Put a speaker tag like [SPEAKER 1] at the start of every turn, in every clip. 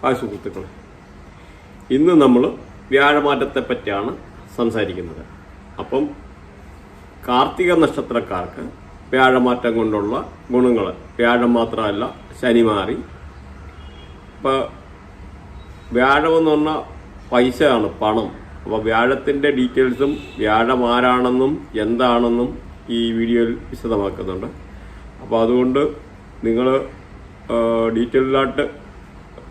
[SPEAKER 1] Hi സുഹൃത്തുക്കളെ. ഇന്ന് നമ്മൾ വ്യാഴമാറ്റത്തെ പറ്റിയാണ് സംസാരിക്കുന്നത്. അപ്പം കാർത്തിക നക്ഷത്രക്കാർക്ക് വ്യാഴമാറ്റം കൊണ്ടുള്ള ഗുണങ്ങൾ വ്യാഴം മാത്രമല്ല ശനി മാറി. ഇപ്പോൾ വ്യാഴം എന്ന് പറഞ്ഞാൽ പൈസയാണ് പണം. അപ്പോൾ വ്യാഴത്തിന്റെ ഡീറ്റെയിൽസും വ്യാഴം ആരാണെന്നും എന്താണെന്നും ഈ വീഡിയോയിൽ വിശദമാക്കുന്നുണ്ട്. അപ്പോൾ അതുകൊണ്ട് നിങ്ങൾ ഡീറ്റെയിൽഡായിട്ട്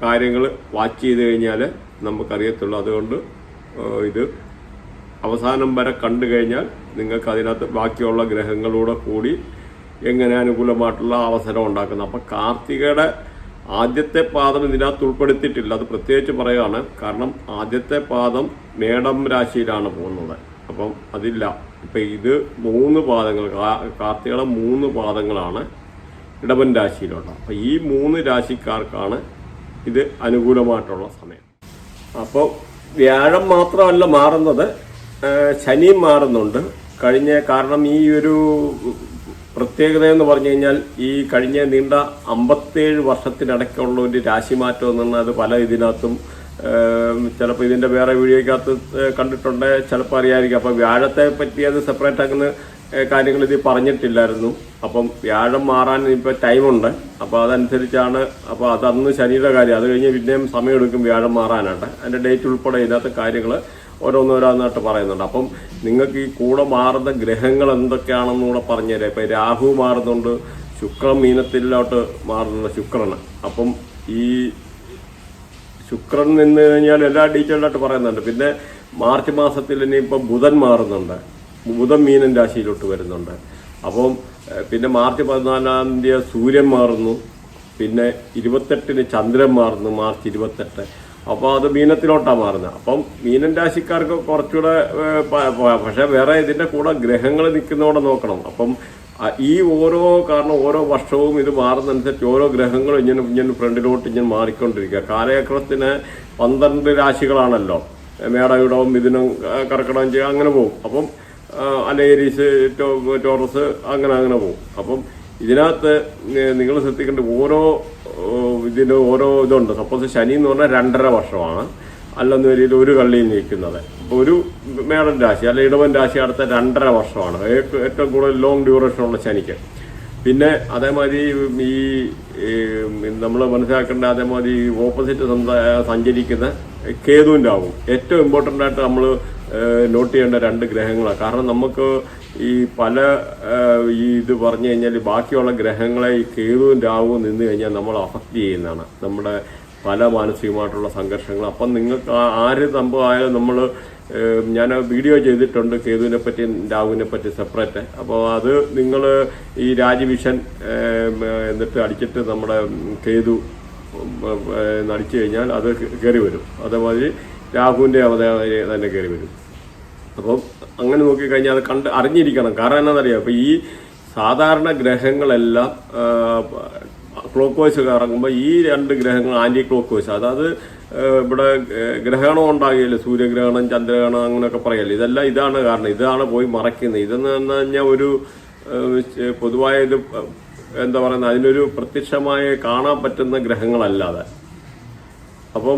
[SPEAKER 1] കാര്യങ്ങൾ വാച്ച് ചെയ്ത് കഴിഞ്ഞാൽ നമുക്കറിയത്തുള്ളൂ. അതുകൊണ്ട് ഇത് അവസാനം വരെ കണ്ടു കഴിഞ്ഞാൽ നിങ്ങൾക്ക് അതിനകത്ത് ബാക്കിയുള്ള ഗ്രഹങ്ങളൂടെ കൂടി എങ്ങനെ അനുകൂലമായിട്ടുള്ള അവസരം ഉണ്ടാക്കുന്നത് അപ്പം കാർത്തികയുടെ ആദ്യത്തെ പാദം ഇതിനകത്ത് ഉൾപ്പെടുത്തിയിട്ടില്ല. അത് പ്രത്യേകിച്ച് പറയുകയാണ്. കാരണം ആദ്യത്തെ പാദം മേടം രാശിയിലാണ് പോകുന്നത്. അപ്പം അതില്ല. ഇപ്പം ഇത് മൂന്ന് പാദങ്ങൾ കാർത്തികയുടെ മൂന്ന് പാദങ്ങളാണ് ഇടവൻ രാശിയിലുള്ള അപ്പം ഈ മൂന്ന് രാശിക്കാർക്കാണ് ഇത് അനുകൂലമായിട്ടുള്ള സമയം. അപ്പോൾ വ്യാഴം മാത്രമല്ല മാറുന്നത്. ശനിയും മാറുന്നുണ്ട്. കഴിഞ്ഞ കാരണം ഈ ഒരു പ്രത്യേകത എന്ന് പറഞ്ഞു കഴിഞ്ഞാൽ ഈ കഴിഞ്ഞ നീണ്ട അമ്പത്തേഴ് വർഷത്തിനിടയ്ക്കുള്ള ഒരു രാശിമാറ്റം എന്ന് പറഞ്ഞാൽ അത് പല ഇതിനകത്തും ചിലപ്പോൾ ഇതിന്റെ വേറെ വീഡിയോയ്ക്കകത്ത് കണ്ടിട്ടുണ്ട്. ചിലപ്പോൾ അറിയാമായിരിക്കും അപ്പോൾ വ്യാഴത്തെ പറ്റി അത് സെപ്പറേറ്റ് അങ്ങനെ കാര്യങ്ങൾ ഇത് പറഞ്ഞിട്ടില്ലായിരുന്നു. അപ്പം വ്യാഴം മാറാൻ ഇപ്പോൾ ടൈമുണ്ട്. അപ്പോൾ അതനുസരിച്ചാണ് അപ്പോൾ അതന്ന് ശനിയുടെ കാര്യം. അത് കഴിഞ്ഞ് പിന്നെയും സമയമെടുക്കും വ്യാഴം മാറാനായിട്ട്. അതിന്റെ ഡേറ്റ് ഉൾപ്പെടെ ഇതിനകത്ത് കാര്യങ്ങൾ ഓരോന്നോരോന്നായിട്ട് പറയുന്നുണ്ട്. അപ്പം നിങ്ങൾക്ക് ഈ കൂടെ മാറുന്ന ഗ്രഹങ്ങൾ എന്തൊക്കെയാണെന്ന് കൂടെ പറഞ്ഞുതരാം. ഇപ്പം രാഹു മാറുന്നുണ്ട്. ശുക്രൻ മീനത്തിലോട്ട് മാറുന്നുണ്ട്. ശുക്രന് അപ്പം ഈ ശുക്രൻ നിന്ന് കഴിഞ്ഞാൽ എല്ലാ ഡീറ്റെയിൽഡായിട്ട് പറയുന്നുണ്ട്. പിന്നെ മാർച്ച് മാസത്തിൽ ഇനിയിപ്പോൾ ബുധൻ മാറുന്നുണ്ട്. ബുധൻ മീനൻ രാശിയിലോട്ട് വരുന്നുണ്ട്. അപ്പം പിന്നെ മാർച്ച് പതിനാലാം തീയതി സൂര്യൻ മാറുന്നു. പിന്നെ ഇരുപത്തെട്ടിന് ചന്ദ്രൻ മാറുന്നു മാർച്ച് ഇരുപത്തെട്ട്. അപ്പോൾ അത് മീനത്തിലോട്ടാണ് മാറുന്നത്. അപ്പം മീനൻ രാശിക്കാർക്ക് കുറച്ചുകൂടെ പക്ഷേ വേറെ ഇതിന്റെ കൂടെ ഗ്രഹങ്ങൾ നിൽക്കുന്നതോടെ നോക്കണം. അപ്പം ഈ ഓരോ കാരണം ഓരോ വർഷവും ഇത് മാറുന്നതനുസരിച്ച് ഓരോ ഗ്രഹങ്ങളും ഇങ്ങനെ ഇങ്ങനെ ഫ്രണ്ടിലോട്ട് ഇങ്ങനെ മാറിക്കൊണ്ടിരിക്കുക. കാലചക്രത്തിന് പന്ത്രണ്ട് രാശികളാണല്ലോ. മേടവിടവും മിഥുനം കർക്കിടകം ചെയ്യുക അങ്ങനെ പോകും. അപ്പം അലേരീസ് ടോറസ് അങ്ങനെ അങ്ങനെ പോകും. അപ്പം ഇതിനകത്ത് നിങ്ങൾ ശ്രദ്ധിക്കേണ്ട ഓരോ ഇതിന്റെ ഓരോ ഇതുണ്ട്. സപ്പോസ് ശനി എന്ന് പറഞ്ഞാൽ രണ്ടര വർഷമാണ്. അല്ലെന്ന് വരിയിൽ ഒരു കള്ളിയിൽ നിൽക്കുന്നത് അപ്പോൾ ഒരു മേടൻ രാശി അല്ലെ ഇടവൻ രാശി അടുത്ത രണ്ടര വർഷമാണ്. ഏറ്റവും കൂടുതൽ ലോങ് ഡ്യൂറേഷൻ ഉള്ള ശനിക്ക്. പിന്നെ അതേമാതിരി ഈ നമ്മൾ മനസ്സിലാക്കേണ്ട അതേമാതിരി ഓപ്പോസിറ്റ് സഞ്ചരിക്കുന്ന കേതുവിന്റെ ആവും. ഏറ്റവും ഇമ്പോർട്ടന്റ് ആയിട്ട് നമ്മൾ നോട്ട് ചെയ്യേണ്ട രണ്ട് ഗ്രഹങ്ങളാണ് കാരണം നമുക്ക് ഈ പല ഈ ഇത് പറഞ്ഞു കഴിഞ്ഞാൽ ബാക്കിയുള്ള ഗ്രഹങ്ങളെ ഈ കേതുവും രാവും നിന്ന് കഴിഞ്ഞാൽ നമ്മൾ അഫക്റ്റ് ചെയ്യുന്നതാണ്. നമ്മുടെ പല മാനസികമായിട്ടുള്ള സംഘർഷങ്ങൾ. അപ്പം നിങ്ങൾക്ക് ആര് സംഭവമായാലും നമ്മൾ ഞാൻ വീഡിയോ ചെയ്തിട്ടുണ്ട് കേതുവിനെ പറ്റി രാഹുവിനെ പറ്റി സെപ്പറേറ്റ് അപ്പോൾ അത് നിങ്ങൾ ഈ രാജവിഷൻ എന്നിട്ട് അടിച്ചിട്ട് നമ്മുടെ കേതു നടിച്ചു കഴിഞ്ഞാൽ അത് കയറി വരും. അതേമാതിരി രാഹുവിന്റെ അവതാരം തന്നെ കയറി വരും. അപ്പം അങ്ങനെ നോക്കിക്കഴിഞ്ഞാൽ അത് കണ്ട് അറിഞ്ഞിരിക്കണം. കാരണം എന്താണെന്നറിയാം അപ്പം ഈ സാധാരണ ഗ്രഹങ്ങളെല്ലാം ക്ലോക്ക് വൈസ് കറങ്ങുമ്പോൾ ഈ രണ്ട് ഗ്രഹങ്ങൾ ആന്റി ക്ലോക്ക് വൈസ്. അതായത് ഇവിടെ ഗ്രഹണം ഉണ്ടാകില്ല? സൂര്യഗ്രഹണം ചന്ദ്രഗ്രഹണം അങ്ങനെയൊക്കെ പറയല്ലേ? ഇതെല്ലാം ഇതാണ് കാരണം. ഇതാണ് പോയി മറയ്ക്കുന്നത്. ഇതെന്ന് പറഞ്ഞു കഴിഞ്ഞാൽ ഒരു പൊതുവായ ഇത് എന്താ പറയുന്നത് അതിനൊരു പ്രത്യക്ഷമായി കാണാൻ പറ്റുന്ന ഗ്രഹങ്ങളല്ലാതെ. അപ്പം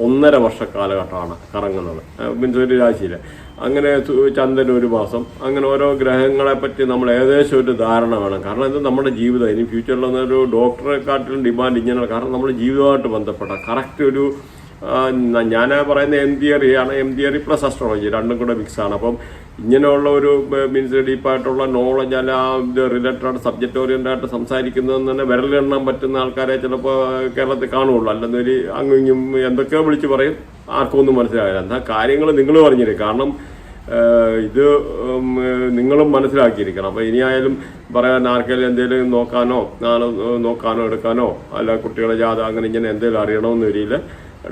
[SPEAKER 1] ഒന്നര വർഷ കാലഘട്ടമാണ് കറങ്ങുന്നത്. മീൻസ് ഒരു രാശിയിൽ അങ്ങനെ ചന്ദ്രൻ ഒരു മാസം. അങ്ങനെ ഓരോ ഗ്രഹങ്ങളെ പറ്റി നമ്മൾ ഏകദേശം ഒരു ധാരണ വേണം. കാരണം ഇത് നമ്മുടെ ജീവിതം. ഇനി ഫ്യൂച്ചറിൽ ഒരു ഡോക്ടറെക്കാട്ടിലും ഡിമാൻഡ് ഇങ്ങനെയാണ് കാരണം നമ്മുടെ ജീവിതമായിട്ട് ബന്ധപ്പെട്ട. കറക്റ്റ് ഒരു ഞാൻ പറയുന്ന എം തിയറിയാണ് എം തിയറി പ്ലസ് അസ്ട്രോളജി രണ്ടും കൂടെ ആണ്. അപ്പം ഇങ്ങനെയുള്ള ഒരു മീൻസ് ഡീപ്പായിട്ടുള്ള നോളജ് അല്ല ഇത് റിലേറ്റഡ് സബ്ജക്റ്റ് ഓറിയന്റ് ആയിട്ട് സംസാരിക്കുന്നതെന്ന് തന്നെ വിരലെണ്ണാൻ പറ്റുന്ന ആൾക്കാരെ ചിലപ്പോൾ കേരളത്തിൽ കാണുള്ളൂ അല്ലെന്നൊരു അങ്ങും ഇങ്ങും എന്തൊക്കെയോ വിളിച്ച് പറയും. ആർക്കും ഒന്നും മനസ്സിലാകില്ല എന്താ കാര്യങ്ങൾ നിങ്ങൾ പറഞ്ഞിരിക്കും. കാരണം ഇത് നിങ്ങളും മനസ്സിലാക്കിയിരിക്കണം. അപ്പോൾ ഇനിയായാലും പറയാൻ ആർക്കെങ്കിലും എന്തെങ്കിലും നോക്കാനോ നോക്കാനോ എടുക്കാനോ അല്ല കുട്ടികളെ ജാത അങ്ങനെ ഇങ്ങനെ എന്തെങ്കിലും അറിയണമെന്ന് വരിയിൽ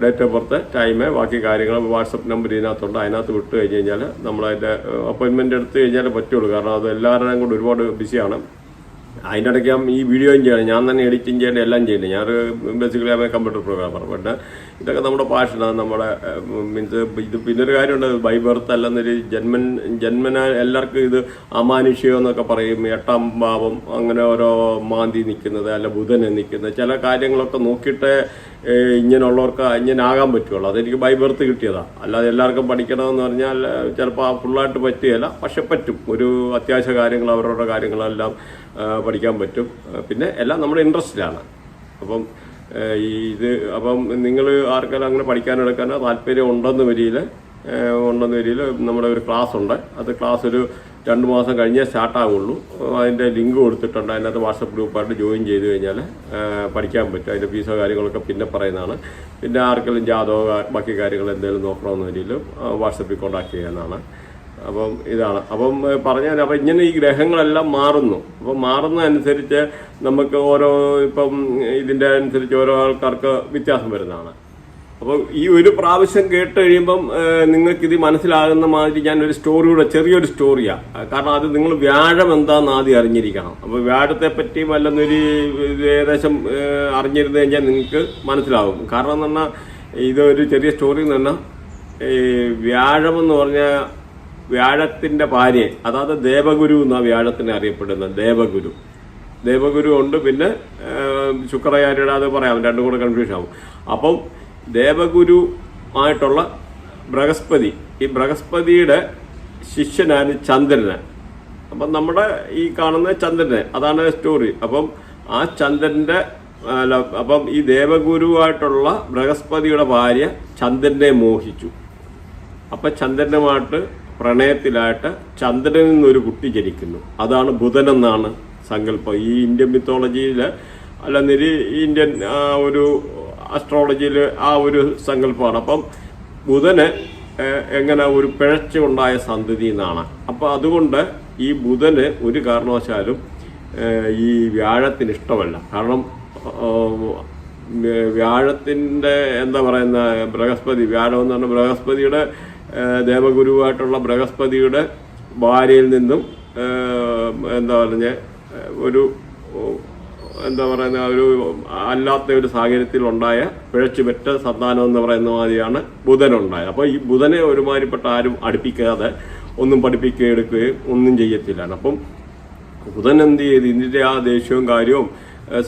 [SPEAKER 1] ഡേറ്റ് ഓഫ് ബർത്ത് ടൈം ബാക്കി കാര്യങ്ങൾ വാട്സപ്പ് നമ്പർ ഇതിനകത്തുണ്ട്. അതിനകത്ത് വിട്ട് കഴിഞ്ഞ് കഴിഞ്ഞാൽ നമ്മളതിന്റെ അപ്പോയിൻമെന്റ് എടുത്ത് കഴിഞ്ഞാൽ പറ്റുള്ളൂ. കാരണം അത് എല്ലാവരുടെയും കൂടെ ഒരുപാട് ബിസിയാണ് അതിന്റെ ഇടയ്ക്ക് ഈ വീഡിയോയും ചെയ്യണം. ഞാൻ തന്നെ എഡിറ്റിംഗ് ചെയ്യേണ്ട എല്ലാം ചെയ്യുന്നത് ഞാൻ ബേസിക്കലി ആമേ കമ്പ്യൂട്ടർ പ്രോഗ്രാമർ പിന്നെ ഇതൊക്കെ നമ്മുടെ പാഷനാണ് നമ്മുടെ മീൻസ് ഇത് പിന്നൊരു കാര്യമുണ്ട്. ബൈ ബർത്ത് അല്ലെന്നൊരു ജന്മൻ ജന്മന എല്ലാവർക്കും ഇത് അമാനുഷ്യം എന്നൊക്കെ പറയും. എട്ടാം ഭാവം അങ്ങനെ ഓരോ മാന്തി നിൽക്കുന്നത് അല്ല ബുധനെ നിൽക്കുന്നത്. ചില കാര്യങ്ങളൊക്കെ നോക്കിയിട്ട് ഇങ്ങനെയുള്ളവർക്ക് ഇങ്ങനെ ആകാൻ പറ്റുള്ളൂ. അതെനിക്ക് ബൈ ബർത്ത് കിട്ടിയതാണ് അല്ലാതെ എല്ലാവർക്കും പഠിക്കണമെന്ന് പറഞ്ഞാൽ ചിലപ്പോൾ ഫുള്ളായിട്ട് പറ്റുകയില്ല. പക്ഷെ പറ്റും. ഒരു അത്യാവശ്യ കാര്യങ്ങൾ അവരവരുടെ കാര്യങ്ങളെല്ലാം പഠിക്കാൻ പറ്റും. പിന്നെ എല്ലാം നമ്മുടെ ഇൻട്രസ്റ്റിലാണ് അപ്പം ഇത് അപ്പം നിങ്ങൾ ആർക്കെല്ലാം അങ്ങനെ പഠിക്കാനെടുക്കാനോ താല്പര്യം ഉണ്ടെന്ന് വരിയിൽ ഉണ്ടെന്ന് വരിയിൽ നമ്മുടെ ഒരു ക്ലാസ് ഉണ്ട് അത് ക്ലാസ് ഒരു രണ്ട് മാസം കഴിഞ്ഞേ സ്റ്റാർട്ടാവുള്ളൂ. അതിന്റെ ലിങ്ക് കൊടുത്തിട്ടുണ്ട്. അതിനകത്ത് വാട്സപ്പ് ഗ്രൂപ്പായിട്ട് ജോയിൻ ചെയ്ത് കഴിഞ്ഞാൽ പഠിക്കാൻ പറ്റും. അതിന്റെ ഫീസോ കാര്യങ്ങളൊക്കെ പിന്നെ പറയുന്നതാണ്. പിന്നെ ആർക്കെങ്കിലും ജാതകോ ബാക്കി കാര്യങ്ങൾ എന്തെങ്കിലും നോക്കണമെന്ന് വരിയിലും വാട്സപ്പിൽ കോൺടാക്ട് ചെയ്യാവുന്നതാണ്. അപ്പം ഇതാണ്. അപ്പം പറഞ്ഞാൽ അപ്പം ഇങ്ങനെ ഈ ഗ്രഹങ്ങളെല്ലാം മാറുന്നു. അപ്പം മാറുന്നതനുസരിച്ച് നമുക്ക് ഓരോ ഇപ്പം ഇതിന്റെ അനുസരിച്ച് ഓരോ ആൾക്കാർക്ക് വ്യത്യാസം വരുന്നതാണ്. അപ്പോൾ ഈ ഒരു പ്രാവശ്യം കേട്ട് കഴിയുമ്പം നിങ്ങൾക്കിത് മനസ്സിലാകുന്ന മാതിരി ഞാൻ ഒരു സ്റ്റോറിയുടെ ചെറിയൊരു സ്റ്റോറിയാണ് കാരണം അത് നിങ്ങൾ വ്യാഴം എന്താണെന്ന് ആദ്യം അറിഞ്ഞിരിക്കണം. അപ്പോൾ വ്യാഴത്തെ പറ്റി അല്ലെന്നൊരു ഏകദേശം അറിഞ്ഞിരുന്നു കഴിഞ്ഞാൽ നിങ്ങൾക്ക് മനസ്സിലാവും. കാരണം എന്ന് പറഞ്ഞാൽ ഇതൊരു ചെറിയ സ്റ്റോറി എന്ന് പറഞ്ഞാൽ വ്യാഴം എന്ന് പറഞ്ഞാൽ വ്യാഴത്തിന്റെ ഭാര്യ അതായത് ദേവഗുരു എന്നാ വ്യാഴത്തിനെ അറിയപ്പെടുന്നത് ദേവഗുരു. ദേവഗുരു ഉണ്ട് പിന്നെ ഏഹ്, അത് പറയാം രണ്ടും കൂടെ കൺഫ്യൂഷൻ ആവും. അപ്പം ദേവഗുരു ആയിട്ടുള്ള ബൃഹസ്പതി ഈ ബൃഹസ്പതിയുടെ ശിഷ്യനാണ് ചന്ദ്രന്. അപ്പം നമ്മുടെ ഈ കാണുന്ന ചന്ദ്രനെ അതാണ് സ്റ്റോറി അപ്പം ആ ചന്ദ്രന്റെ അല്ല അപ്പം ഈ ദേവഗുരുവായിട്ടുള്ള ബൃഹസ്പതിയുടെ ഭാര്യ ചന്ദ്രനെ മോഹിച്ചു. അപ്പൊ ചന്ദ്രനുമായിട്ട് പ്രണയത്തിലായിട്ട് ചന്ദ്രനിൽ നിന്നൊരു കുട്ടി ജനിക്കുന്നു. അതാണ് ബുധൻ എന്നാണ് സങ്കല്പം. ഈ ഇന്ത്യൻ മിത്തോളജിയിൽ അല്ലെന്നൊരു ഇന്ത്യൻ ഒരു അസ്ട്രോളജിയിൽ ആ ഒരു സങ്കല്പമാണ്. അപ്പം ബുധന് എങ്ങനെ ഒരു പിഴച്ചുണ്ടായ സന്തതി എന്നാണ്. അപ്പം അതുകൊണ്ട് ഈ ബുധന് ഒരു കാരണവശാലും ഈ വ്യാഴത്തിന് ഇഷ്ടമല്ല. കാരണം വ്യാഴത്തിന്റെ എന്താ പറയുന്ന ബൃഹസ്പതി വ്യാഴം എന്ന് പറഞ്ഞാൽ ബൃഹസ്പതിയുടെ ദേവഗുരുവായിട്ടുള്ള ബൃഹസ്പതിയുടെ ഭാര്യയിൽ നിന്നും എന്താ പറഞ്ഞ ഒരു എന്താ പറയുന്ന ഒരു അല്ലാത്ത ഒരു സാഹചര്യത്തിൽ ഉണ്ടായ പിഴച്ചുപെറ്റ സന്താനം എന്ന് പറയുന്ന മാതിരിയാണ് ബുധനുണ്ടായത്. അപ്പോൾ ഈ ബുധനെ ഒരുമാതിരിപ്പെട്ട ആരും അടുപ്പിക്കാതെ ഒന്നും പഠിപ്പിക്കുകയും എടുക്കുകയും ഒന്നും ചെയ്യത്തില്ല. അപ്പം ബുധൻ എന്ത് ചെയ്ത്? ഇതിന്റെ ആ ദേഷ്യവും കാര്യവും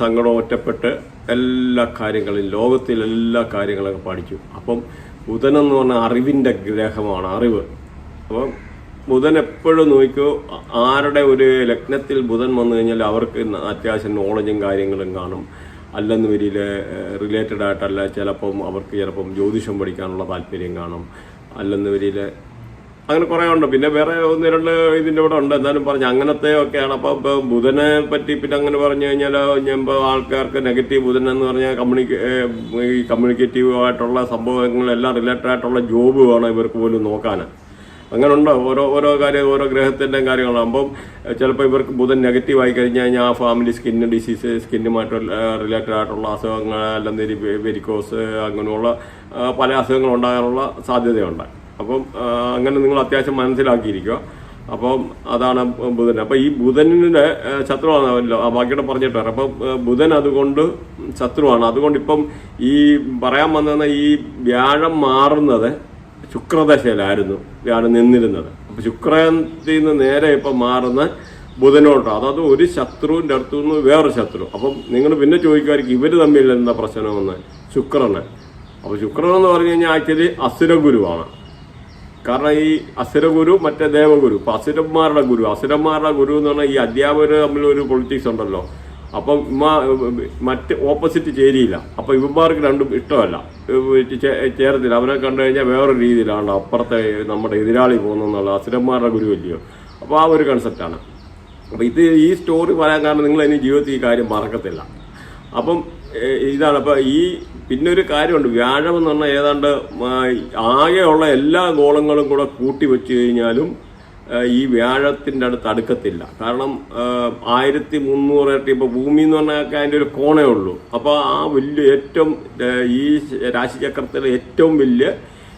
[SPEAKER 1] സങ്കടവും ഒറ്റപ്പെട്ട് എല്ലാ കാര്യങ്ങളും ലോകത്തിലെല്ലാ കാര്യങ്ങളൊക്കെ പഠിച്ചു. അപ്പം ബുധൻ എന്ന് പറഞ്ഞാൽ അറിവിന്റെ ഗ്രഹമാണ് അറിവ്. അപ്പം ബുധൻ എപ്പോഴും നോക്കിയോ ആരുടെ ഒരു ലഗ്നത്തിൽ ബുധൻ വന്നു കഴിഞ്ഞാൽ അവർക്ക് അത്യാവശ്യം നോളജും കാര്യങ്ങളും കാണും. അല്ലെന്ന് വരിയിൽ റിലേറ്റഡ് ആയിട്ടല്ല ചിലപ്പം അവർക്ക് ചിലപ്പം ജ്യോതിഷം പഠിക്കാനുള്ള താല്പര്യം കാണും. അല്ലെന്ന് വരിയിൽ അങ്ങനെ കുറേ ഉണ്ട്. പിന്നെ വേറെ ഒന്ന് രണ്ട് ഇതിന്റെ ഇവിടെ ഉണ്ട്. എന്നാലും പറഞ്ഞു അങ്ങനത്തെ ഒക്കെയാണ്. അപ്പൊ ഇപ്പൊ ബുധനെ പറ്റി പിന്നെ അങ്ങനെ പറഞ്ഞു കഴിഞ്ഞാൽ ആൾക്കാർക്ക് നെഗറ്റീവ് ബുധൻ എന്ന് പറഞ്ഞാൽ കമ്മ്യൂണിക്കേ ഈ കമ്മ്യൂണിക്കേറ്റീവ് ആയിട്ടുള്ള സംഭവങ്ങളെല്ലാം റിലേറ്റഡ് ആയിട്ടുള്ള ജോബ് വേണം ഇവർക്ക് പോലും നോക്കാൻ. ഉണ്ട്. ഓരോ ഓരോ കാര്യം ഓരോ ഗ്രഹത്തിന്റെ കാര്യങ്ങളാകുമ്പം ചിലപ്പോൾ ഇവർക്ക് ബുധൻ നെഗറ്റീവ് ആയി കഴിഞ്ഞ് കഴിഞ്ഞാൽ ആ ഫാമിലി സ്കിന്ന് ഡിസീസ് സ്കിന്നുമായിട്ട് റിലേറ്റഡ് ആയിട്ടുള്ള അസുഖങ്ങൾ അല്ലെങ്കിൽ വെരിക്കോസ് അങ്ങനെയുള്ള പല അസുഖങ്ങൾ ഉണ്ടാകാനുള്ള സാധ്യതയുണ്ട്. അപ്പം അങ്ങനെ നിങ്ങൾ അത്യാവശ്യം മനസ്സിലാക്കിയിരിക്കുക. അപ്പം അതാണ് ബുധൻ. അപ്പം ഈ ബുധനിന്റെ ആ, ശത്രുവാണല്ലോ ആ ബാക്കിയുടെ പറഞ്ഞിട്ട് വരാം അപ്പം ബുധൻ അതുകൊണ്ട് ശത്രുവാണ്. അതുകൊണ്ട് ഇപ്പം ഈ പറയാൻ വന്ന ഈ വ്യാഴം മാറുന്നത് ശുക്രദശയിലായിരുന്നു. വ്യാഴം നിന്നിരുന്നത്. അപ്പൊ ശുക്രത്തിൽ നിന്ന് നേരെ ഇപ്പം മാറുന്ന ബുധനോട്ടോ അതായത് ഒരു ശത്രുവിന്റെ അടുത്തു നിന്ന് വേറൊരു ശത്രു. അപ്പം നിങ്ങൾ പിന്നെ ചോദിക്കുമായിരിക്കും ഇവർ തമ്മിൽ എന്താ പ്രശ്നമെന്ന്. ശുക്രന്. അപ്പോൾ ശുക്രൻ എന്ന് പറഞ്ഞു കഴിഞ്ഞാൽ ആക്ച്വലി അസുരഗുരുവാണ്. കാരണം ഈ അസുരഗുരു മറ്റേ ദേവഗുരു ഇപ്പം അസുരന്മാരുടെ ഗുരു. അസുരന്മാരുടെ ഗുരു എന്ന് പറഞ്ഞാൽ ഈ അധ്യാപകർ തമ്മിൽ ഒരു പൊളിറ്റിക്സ് ഉണ്ടല്ലോ. അപ്പം മറ്റ് ഓപ്പോസിറ്റ് ചേരിയില്ല. അപ്പൊ ഇവന്മാർക്ക് രണ്ടും ഇഷ്ടമല്ല. ചേരത്തില്ല. അവനെ കണ്ടു കഴിഞ്ഞാൽ വേറൊരു രീതിയിലാണ് അപ്പുറത്തെ നമ്മുടെ എതിരാളി പോകുന്നുള്ള അസുരന്മാരുടെ ഗുരു അല്ലയോ. അപ്പൊ ആ ഒരു കൺസെപ്റ്റാണ് അപ്പൊ ഇത് ഈ സ്റ്റോറി പറയാൻ കാരണം നിങ്ങൾ ഇനി ജീവിതത്തിൽ ഈ കാര്യം മറക്കത്തില്ല. അപ്പം ഇതാണ്. അപ്പൊ ഈ പിന്നെ ഒരു കാര്യമുണ്ട്. വ്യാഴം എന്ന് പറഞ്ഞാൽ ഏതാണ്ട് ആകെയുള്ള എല്ലാ ഗോളങ്ങളും കൂടെ കൂട്ടി വെച്ച് കഴിഞ്ഞാലും ഈ വ്യാഴത്തിന്റെ അടുത്ത് അടുക്കത്തില്ല. കാരണം ആയിരത്തി മുന്നൂറ് ഇരട്ടി ഇപ്പോൾ ഭൂമി എന്ന് പറഞ്ഞാൽ അതിന്റെ ഒരു കോണേ ഉള്ളൂ. അപ്പോൾ ആ വലിയ ഏറ്റവും ഈ രാശിചക്രത്തിലെ ഏറ്റവും വലിയ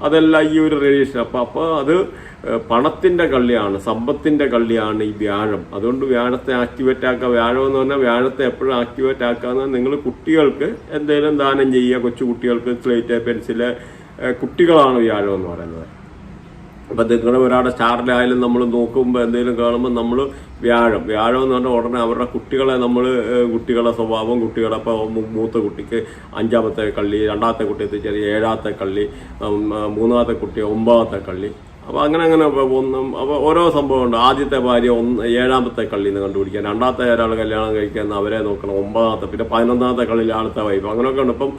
[SPEAKER 1] അതെല്ലാം ഈ ഒരു റേഡിയേഷൻ അപ്പം അപ്പോൾ അത് പണത്തിന്റെ കള്ളിയാണ് സമ്പത്തിന്റെ കള്ളിയാണ് ഈ വ്യാഴം. അതുകൊണ്ട് വ്യാഴത്തെ ആക്ടിവേറ്റ് ആക്കുക. വ്യാഴം എന്ന് പറഞ്ഞാൽ വ്യാഴത്തെ എപ്പോഴും ആക്ടിവേറ്റ് ആക്കാന്ന് നിങ്ങൾ കുട്ടികൾക്ക് എന്തെങ്കിലും ദാനം ചെയ്യുക. കൊച്ചു കുട്ടികൾക്ക് സ്ലേറ്റ് പെൻസിൽ കുട്ടികളാണ് വ്യാഴം എന്ന് പറയുന്നത്. അപ്പം നിങ്ങൾ ഒരാളുടെ സ്റ്റാറിലായാലും നമ്മൾ നോക്കുമ്പോൾ എന്തെങ്കിലും കാണുമ്പോൾ നമ്മൾ വ്യാഴം. വ്യാഴം എന്ന് പറഞ്ഞാൽ ഉടനെ അവരുടെ കുട്ടികളെ നമ്മൾ കുട്ടികളുടെ സ്വഭാവം കുട്ടികളെ ഇപ്പോൾ മൂത്ത കുട്ടിക്ക് അഞ്ചാമത്തെ കള്ളി രണ്ടാമത്തെ കുട്ടിക്ക് ചെറിയ ഏഴാമത്തെ കള്ളി മൂന്നാമത്തെ കുട്ടി ഒമ്പതാമത്തെ കള്ളി. അപ്പോൾ അങ്ങനെ അങ്ങനെ ഒന്ന് ഒന്നും അപ്പോൾ ഓരോ സംഭവമുണ്ട് ആദ്യത്തെ ഭാര്യ ഒന്ന് ഏഴാമത്തെ കള്ളിയിൽ നിന്ന് കണ്ടുപിടിക്കാൻ രണ്ടാമത്തെ ഒരാൾ കല്യാണം കഴിക്കാൻ അവരെ നോക്കണം ഒമ്പതാമത്തെ പിന്നെ പതിനൊന്നാമത്തെ കള്ളിയിൽ ആളത്തെ വൈഫ് അങ്ങനെയൊക്കെ ഉണ്ട്. ഇപ്പം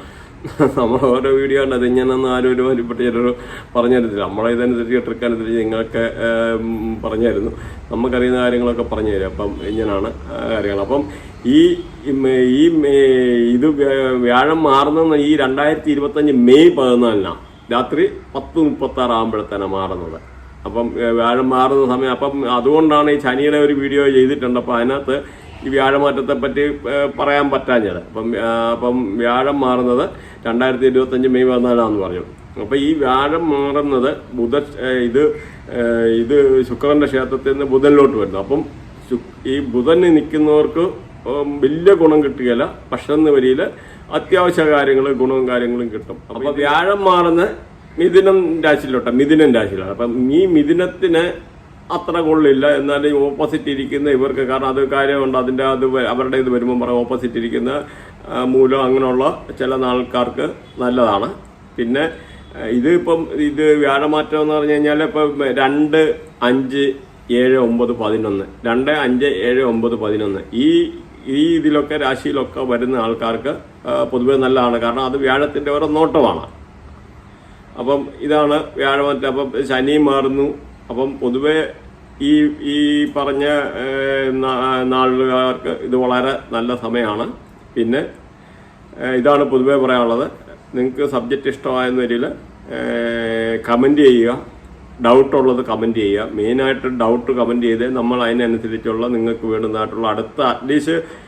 [SPEAKER 1] നമ്മൾ ഓരോ വീഡിയോ ഉണ്ട് ഇങ്ങനെയൊന്നും ആരും ഒരു വലിപ്പട്ട് ചിലർ പറഞ്ഞു തരത്തില്ല. നമ്മളെ ഇതനുസരിച്ച് ട്രിക്കനുസരിച്ച് നിങ്ങൾക്ക് ഏം, പറഞ്ഞു നമുക്കറിയുന്ന കാര്യങ്ങളൊക്കെ പറഞ്ഞു തരും. അപ്പം ഇങ്ങനെയാണ് കാര്യങ്ങൾ. അപ്പം ഈ ഈ ഇത് വ്യ- വ്യാഴം മാറുന്ന ഈ രണ്ടായിരത്തി ഇരുപത്തഞ്ച് മെയ് പതിനാലിനാണ് രാത്രി പത്ത് മുപ്പത്തി ആറ് ആകുമ്പോഴത്തേനാണ് മാറുന്നത്. അപ്പം വ്യാഴം മാറുന്ന സമയം. അപ്പം അതുകൊണ്ടാണ് ഈ ശനിയുടെ ഒരു വീഡിയോ ചെയ്തിട്ടുണ്ട്. അപ്പം അതിനകത്ത് ഈ വ്യാഴമാറ്റത്തെ പറ്റി പറയാൻ പറ്റാഞ്ഞത്. അപ്പം അപ്പം വ്യാഴം മാറുന്നത് രണ്ടായിരത്തി ഇരുപത്തഞ്ച് മെയ് പതിനാലാന്ന് പറഞ്ഞു. അപ്പം ഈ വ്യാഴം മാറുന്നത് ബുധ ഇത് ഇത് ശുക്രന്റെ ക്ഷേത്രത്തിൽ നിന്ന് ബുധനിലോട്ട് വരുന്നു. അപ്പം ഈ ബുധന് നിൽക്കുന്നവർക്ക് വലിയ ഗുണം കിട്ടുകയില്ല. പക്ഷെ എന്ന വരിയിൽ അത്യാവശ്യ കാര്യങ്ങൾ ഗുണവും കാര്യങ്ങളും കിട്ടും. അപ്പം വ്യാഴം മാറുന്ന മിഥുനം രാശിയിലോട്ടാണ് മിഥുനം രാശിയിലാണ്. അപ്പം ഈ മിഥുനത്തിന് അത്ര കൊള്ളില്ല എന്നാൽ ഈ ഓപ്പോസിറ്റ് ഇരിക്കുന്ന ഇവർക്ക് കാരണം അത് കാര്യമുണ്ട്. അതിന്റെ അത് അവരുടെ ഇത് വരുമ്പോൾ പറയാം ഓപ്പോസിറ്റ് ഇരിക്കുന്ന മൂലം അങ്ങനെയുള്ള ചില ആൾക്കാർക്ക് നല്ലതാണ്. പിന്നെ ഇത് ഇപ്പം ഇത് വ്യാഴമാറ്റം എന്ന് പറഞ്ഞു കഴിഞ്ഞാൽ ഇപ്പം രണ്ട് അഞ്ച് ഏഴ് ഒമ്പത് പതിനൊന്ന്. രണ്ട് അഞ്ച് ഏഴ് ഒമ്പത് പതിനൊന്ന്. ഈ ഈ ഇതിലൊക്കെ രാശിയിലൊക്കെ വരുന്ന ആൾക്കാർക്ക് പൊതുവെ നല്ലതാണ്. കാരണം അത് വ്യാഴത്തിന്റെ ഓരോ നോട്ടമാണ്. അപ്പം ഇതാണ് വ്യാഴമാറ്റം. അപ്പം ശനി മാറുന്നു അപ്പം പൊതുവെ ഈ ഈ പറഞ്ഞ നാളുകാർക്ക് ഇത് വളരെ നല്ല സമയമാണ്. പിന്നെ ഇതാണ് പൊതുവെ പറയാനുള്ളത്. നിങ്ങൾക്ക് സബ്ജക്റ്റ് ഇഷ്ടമായെന്ന രീതിയിൽ കമന്റ് ചെയ്യുക. ഡൗട്ട് ഉള്ളത് കമന്റ് ചെയ്യുക. മെയിനായിട്ട് ഡൗട്ട് കമന്റ് ചെയ്ത് നമ്മൾ അതിനനുസരിച്ചുള്ള നിങ്ങൾക്ക് വേണ്ടുന്നതായിട്ടുള്ള അടുത്ത അറ്റ്ലീസ്റ്റ്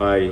[SPEAKER 1] ബൈ